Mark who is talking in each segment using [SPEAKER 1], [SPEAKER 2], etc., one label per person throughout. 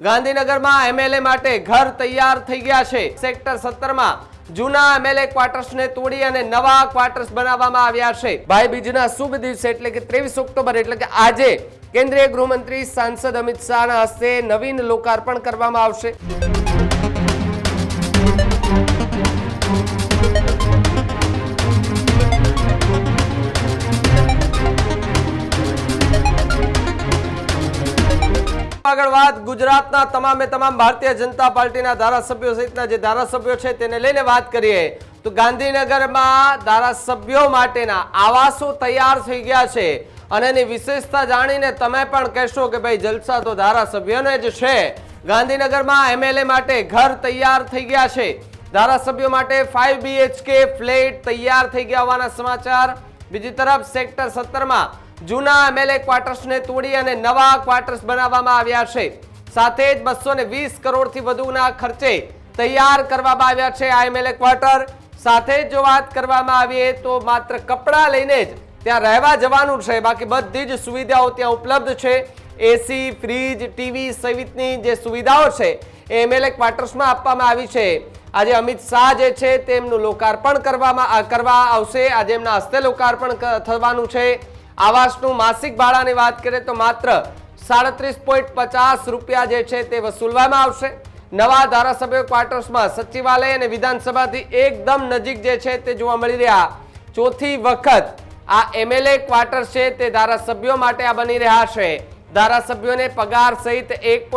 [SPEAKER 1] ગાંધીનગરમાં એમએલએ માટે ઘર તૈયાર થઈ ગયા છે. સેક્ટર સત્તરમાં જૂના એમએલએ ક્વાર્ટર્સને તોડી અને નવા ક્વાર્ટર્સ બનાવવામાં આવ્યા છે. ભાઈ બીજના શુભ દિવસે એટલે કે ત્રેવીસ ઓક્ટોબર એટલે કે આજે કેન્દ્રીય ગૃહમંત્રી સાંસદ અમિત શાહના હસ્તે નવીન લોકાર્પણ કરવામાં આવશે. આગળ વાત ગુજરાતના તમામે તમામ ભારતીય જનતા પાર્ટીના ધારાસભ્યો સહિતના જે ધારાસભ્યો છે તેને લઈને વાત કરીએ તો ગાંધીનગરમાં ધારાસભ્યો માટેના આવાસો તૈયાર થઈ ગયા છે અને એની વિશેષતા જાણીને તમે પણ કહેશો કે ભાઈ જલસા તો ધારાસભ્યોને જ છે. ગાંધીનગરમાં એમએલએ માટે ઘર તૈયાર થઈ ગયા છે. ધારાસભ્યો માટે ફાઈવ બીએચકે ફ્લેટ તૈયાર થઈ ગયા હોવાના સમાચાર. બીજી તરફ સેક્ટર સત્તરમાં જૂના એમએલએ ક્વાર્ટર્સને તોડી અને નવા ક્વાર્ટર્સ બનાવવામાં આવ્યા છે. સાથે જ બસો ને વીસ કરોડથી વધુના ખર્ચે તૈયાર કરવામાં આવ્યા છે આ એમએલએ ક્વાર્ટર. સાથે જ વાત કરવામાં આવીએ તો માત્ર કપડાં લઈને જ ત્યાં રહેવા જવાનું છે. બાકી બધી જ સુવિધાઓ ત્યાં ઉપલબ્ધ છે. એસી ફ્રીજ ટીવી સહિતની જે સુવિધાઓ છે એ એમએલએ ક્વાર્ટર્સમાં આપવામાં આવી છે. આજે અમિત શાહ જે છે તેમનું લોકાર્પણ કરવામાં કરવા આવશે. આજે એમના હસ્તે લોકાર્પણ થવાનું છે. આવાસનું માસિક ભાડાની વાત કરીએ તો માત્ર સાડત્રીસ પોઈન્ટ પચાસ રૂપિયા જે છે તે વસૂલવામાં આવશે. નવા ધારાસભ્ય ક્વાર્ટર્સમાં સચિવાલય અને વિધાનસભાથી એકદમ નજીક જે છે તે જોવા મળી રહ્યા. ચોથી વખત આ એમએલએ ક્વાર્ટર છે તે ધારાસભ્યો માટે આ બની રહ્યા છે. ધારાસભ્યોને પગાર સહિત એક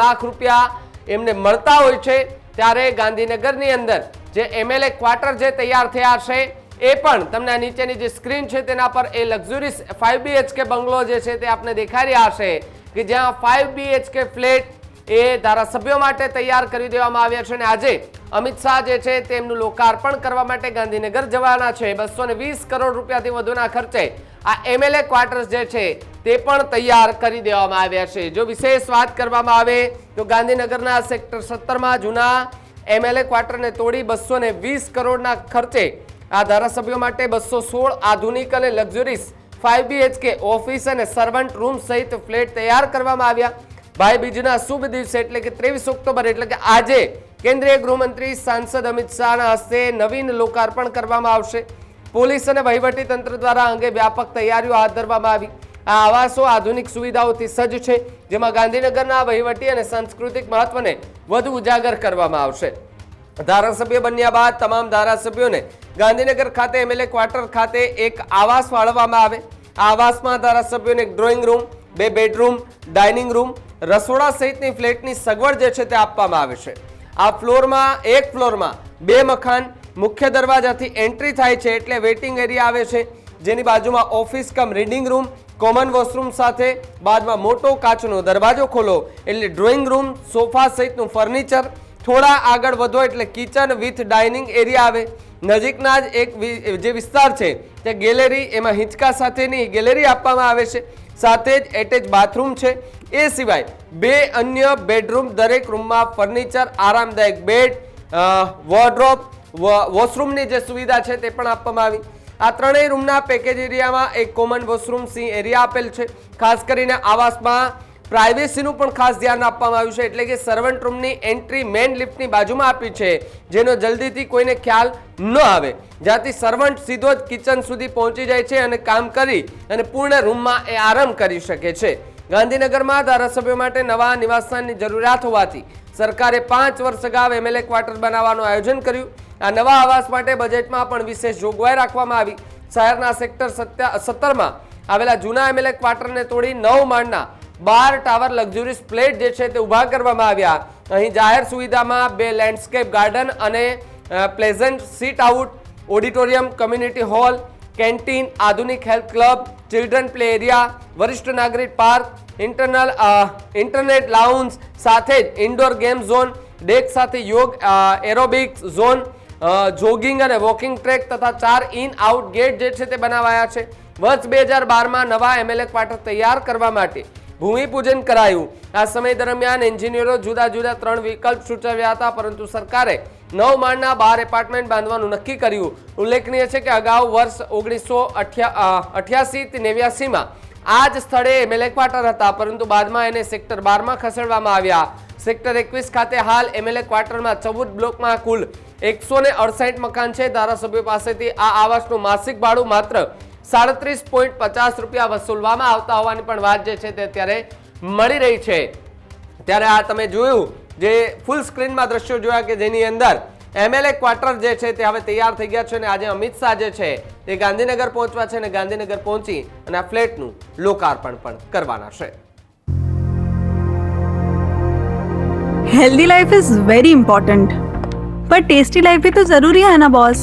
[SPEAKER 1] લાખ રૂપિયા એમને મળતા હોય છે. ત્યારે ગાંધીનગરની અંદર જે એમએલએ ક્વાર્ટર જે તૈયાર થયા છે એ પણ તમને નીચેની જે સ્ક્રીન છે તેના પર એ લક્ઝુરીસ ફાઈવ બીએચકે બંગલો જે છે તે આપને દેખાઈ રહ્યા છે કે જ્યાં ફાઈવ બીએચકે ફ્લેટ એ ધારાસભ્યો માટે તૈયાર કરી દેવામાં આવ્યા છે અને આજે અમિત શાહ જે છે તેમનું લોકાર્પણ કરવા માટે ગાંધીનગર જવાના છે. બસો કરોડ રૂપિયાથી વધુના ખર્ચે આ એમએલએ ક્વાર્ટર્સ જે છે તે પણ તૈયાર કરી દેવામાં આવ્યા છે. જો વિશેષ વાત કરવામાં આવે તો ગાંધીનગરના સેક્ટર સત્તરમાં જૂના એમએલએ ક્વાર્ટરને તોડી બસો કરોડના ખર્ચે આ ધારાસભ્યો માટે બસો સોળ આધુનિક અને લક્ઝરીસ ફાઈવ બીએચકે ઓફિસ અને સર્વન્ટ રૂમ સહિત ફ્લેટ તૈયાર કરવામાં આવ્યા. ભાઈ બીજના શુભ દિવસે એટલે કે ત્રેવીસ ઓક્ટોબર એટલે કે આજે કેન્દ્રીય ગૃહમંત્રી સાંસદ અમિત શાહના હસ્તે નવીન લોકાર્પણ કરવામાં આવશે. પોલીસ અને વહીવટી તંત્ર દ્વારા અંગે વ્યાપક તૈયારીઓ હાથ ધરવામાં આવી. આ આવાસો આધુનિક સુવિધાઓથી સજ્જ છે, જેમાં ગાંધીનગરના વહીવટી અને સાંસ્કૃતિક મહત્વને વધુ ઉજાગર કરવામાં આવશે. ધારાસભ્ય બન્યા બાદ તમામ ધારાસભ્યોને ગાંધીનગર ખાતે એમએલએ ક્વાર્ટર ખાતે એક આવાસ ફાળવવામાં આવે. આ આવાસમાં ધારાસભ્યોને એક ડ્રોઈંગ રૂમ બે બેડરૂમ ડાઇનિંગ રૂમ રસોડા સહિતની ફ્લેટની સગવડ જે છે તે આપવામાં આવે છે. આ ફ્લોરમાં, એક ફ્લોરમાં બે મકાન, મુખ્ય દરવાજાથી એન્ટ્રી થાય છે એટલે વેઇટિંગ એરિયા આવે છે. જેની બાજુમાં office cum reading room common washroom સાથે, બાદમાં મોટો કાચનો દરવાજો ખોલો એટલે ડ્રોઈંગ રૂમ સોફા સહિતનું ફર્નિચર થોડા આગળ વધો એટલે કિચન વિથ ડાઇનિંગ એરિયા આવે. નજીકના જ એક જે વિસ્તાર છે તે ગેલેરી, એમાં હિંચકા સાથેની ગેલેરી આપવામાં આવે છે. સાથે જ એટેચ બાથરૂમ છે. એ સિવાય બે અન્ય બેડરૂમ દરેક રૂમમાં ફર્નિચર આરામદાયક બેડ વોર્ડ્રોપ વોશરૂમની જે સુવિધા છે તે પણ આપવામાં આવી. આ ત્રણેય રૂમના પેકેજ એરિયામાં એક કોમન વોશરૂમ સી એરિયા આપેલ છે. ખાસ કરીને આવાસમાં પ્રાઇવેસીનું પણ ખાસ ધ્યાન આપવામાં આવ્યું છે. એટલે કે સર્વન્ટ રૂમની એન્ટ્રી મેઇન લિફ્ટની બાજુમાં આપી છે, જેનો જલ્દીથી કોઈને ખ્યાલ ન આવે. જ્યાંથી સર્વન્ટ સીધો જ કિચન સુધી પહોંચી જાય છે અને કામ કરી અને પૂર્ણ રૂમમાં એ આરામ કરી શકે છે. ગાંધીનગરમાં ધારાસભ્યો માટે નવા નિવાસસ્થાનની જરૂરિયાત હોવાથી સરકારે પાંચ વર્ષ અગાઉ એમએલએ ક્વાર્ટર બનાવવાનું આયોજન કર્યું. આ નવા આવાસ માટે બજેટમાં પણ વિશેષ જોગવાઈ રાખવામાં આવી. શહેરના સેક્ટર સત્તરમાં આવેલા જૂના એમએલએ ક્વાર્ટરને તોડી નવ માળના બાર ટાવર લક્ઝુરીસ પ્લેટ જે છે તે ઊભા કરવામાં આવ્યા. અહીં જાહેર સુવિધામાં બે લેન્ડસ્કેપ ગાર્ડન અને pleasant sit out auditorium community hall canteen આધુનિક health club children play area વરિષ્ઠ નાગરિક પાર્ક ઇન્ટરનલ ઇન્ટરનેટ લાઉન્જ સાથે જ ઇન્ડોર ગેમ ઝોન ડેક સાથે યોગ એરોબિક્સ ઝોન જોગિંગ અને વોકિંગ ટ્રેક તથા ચાર ઇન આઉટ ગેટ જે છે તે બનાવાયા છે. વર્ષ બે હજાર બારમાં નવા એમએલએ ક્વાર્ટર તૈયાર કરવા માટે ભૂમિપૂજન કરાયું. આ સમય દરમિયાન એન્જિનિયરો જુદા જુદા ત્રણ વિકલ્પ સૂચવ્યા હતા, પરંતુ સરકારે નવ માળના બાર એપાર્ટમેન્ટ બાંધવાનું નક્કી કર્યું. ઉલ્લેખનીય છે કે અગાઉ વર્ષ ઓગણીસો અઠ્યાસી નેવ્યાસીમાં આ જ સ્થળે એમએલએ ક્વાર્ટર હતા, પરંતુ બાદમાં એને સેક્ટર બારમાં ખસેડવામાં આવ્યા. સેક્ટર એકવીસ ખાતે હાલ એમએલએ ક્વાર્ટરમાં ચૌદ બ્લોકમાં કુલ એકસો મકાન છે. ધારાસભ્યો પાસેથી આ આવાસનું માસિક ભાડું માત્ર સાડત્રીસ પોઈન્ટ પચાસ રૂપિયા વસૂલવામાં આવતા હોવાની પણ વાત જે છે તે અત્યારે મળી રહી છે. ત્યારે આ તમે જોયું, જે ફૂલ સ્ક્રીનમાં દ્રશ્યો જોયા કે જેની અંદર એમએલએ ક્વાર્ટર જે છે તે હવે તૈયાર થઈ ગયા છે અને આજે અમિત શાહ જે છે તે ગાંધીનગર પહોંચવા છે અને ગાંધીનગર પહોંચી અને આ ફ્લેટનું લોકાર્પણ પણ કરવાના છે.
[SPEAKER 2] Healthy life is very important પણ ટેસ્ટી લાઈફ બી તો જરૂરી હે ના બોસ